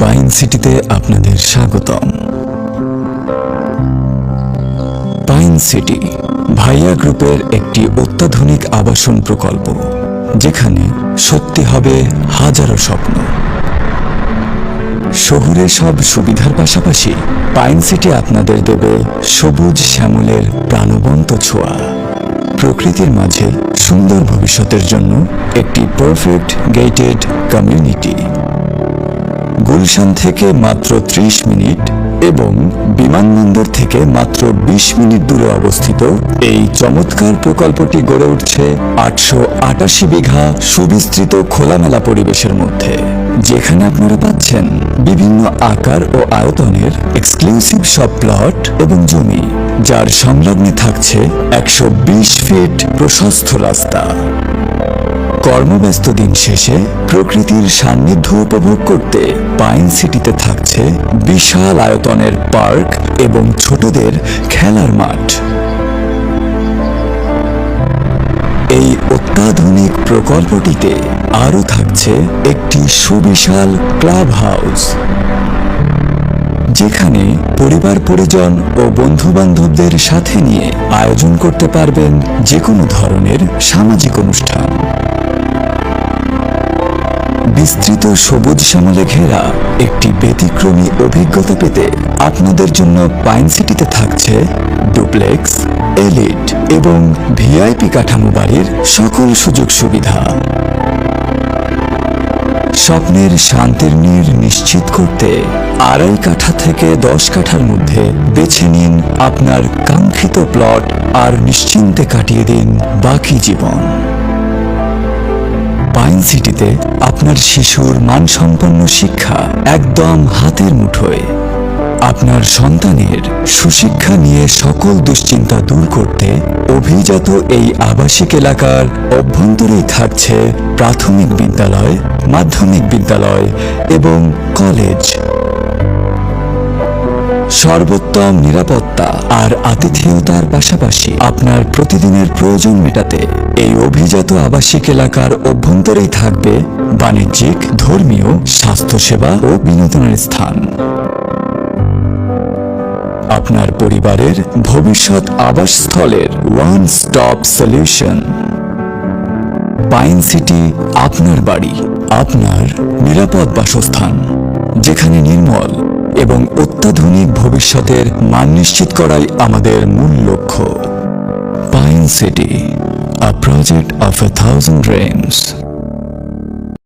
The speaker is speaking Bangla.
পাইন সিটিতে আপনাদের স্বাগতম। পাইন সিটি, ভাইয়া গ্রুপের একটি অত্যাধুনিক আবাসন প্রকল্প, যেখানে সত্যি হবে হাজারো স্বপ্ন। শহুরে সব সুবিধার পাশাপাশি পাইন সিটি আপনাদের দেবে সবুজ শ্যামলের প্রাণবন্ত ছোঁয়া। প্রকৃতির মাঝে সুন্দর ভবিষ্যতের জন্য একটি পারফেক্ট গেটেড কমিউনিটি গুলশান থেকে মাত্র ত্রিশ মিনিট এবং বিমানবন্দর থেকে মাত্র ২০ মিনিট দূরে অবস্থিত। এই চমৎকার প্রকল্পটি গড়ে উঠছে আটশো আটাশি বিঘা সুবিস্তৃত খোলামেলা পরিবেশের মধ্যে। যেখানে আপনারা পাচ্ছেন বিভিন্ন আকার ও আয়তনের এক্সক্লুসিভ সব প্লট এবং জমি, যার সংলগ্নে থাকছে একশো বিশ ফিট প্রশস্ত রাস্তা। কর্মব্যস্ত দিন শেষে প্রকৃতির সান্নিধ্য উপভোগ করতে পাইন সিটিতে থাকছে বিশাল আয়তনের পার্ক এবং ছোটদের খেলার মাঠ। এই অত্যাধুনিক প্রকল্পটিতে আরও থাকছে একটি সুবিশাল ক্লাব হাউস যেখানে পরিবার, পরিজন ও বন্ধু বান্ধবদের সাথে নিয়ে আয়োজন করতে পারবেন যে কোনো ধরনের সামাজিক অনুষ্ঠান। বিস্তৃত সবুজ শ্যামলে ঘেরা একটি ব্যতিক্রমী অভিজ্ঞতা পেতে আপনাদের জন্য পাইন সিটিতে থাকছে ডুপ্লেক্স, এলিট এবং ভিআইপি কাঠামো বাড়ির সকল সুযোগ সুবিধা। স্বপ্নের শান্তির নীড় নিশ্চিত করতে আড়াই কাঠা থেকে দশ কাঠার মধ্যে বেছে নিন আপনার কাঙ্ক্ষিত প্লট আর নিশ্চিন্তে কাটিয়ে দিন বাকি জীবন। পাইন সিটিতে আপনার শিশুর মানসম্পন্ন শিক্ষা একদম হাতের মুঠোয়। আপনার সন্তানের সুশিক্ষা নিয়ে সকল দুশ্চিন্তা দূর করতে অভিজাত এই আবাসিক এলাকার অভ্যন্তরেই থাকছে প্রাথমিক বিদ্যালয়, মাধ্যমিক বিদ্যালয় এবং কলেজ। সর্বোত্তম নিরাপত্তা আর আতিথেয়তার পাশাপাশি আপনার প্রতিদিনের প্রয়োজন মেটাতে এই অভিজাত আবাসিক এলাকার অভ্যন্তরেই থাকবে বাণিজ্যিক, ধর্মীয়, স্বাস্থ্যসেবা ও বিনোদনের স্থান। আপনার পরিবারের ভবিষ্যৎ আবাসস্থলের one stop solution. Pine city আপনার বাড়ি, আপনার নিরাপদ বাসস্থান, যেখানে নির্মল এবং অত্যাধুনিক ভবিষ্যতের মান নিশ্চিত করাই আমাদের মূল লক্ষ্য। Pine city a project of a thousand dreams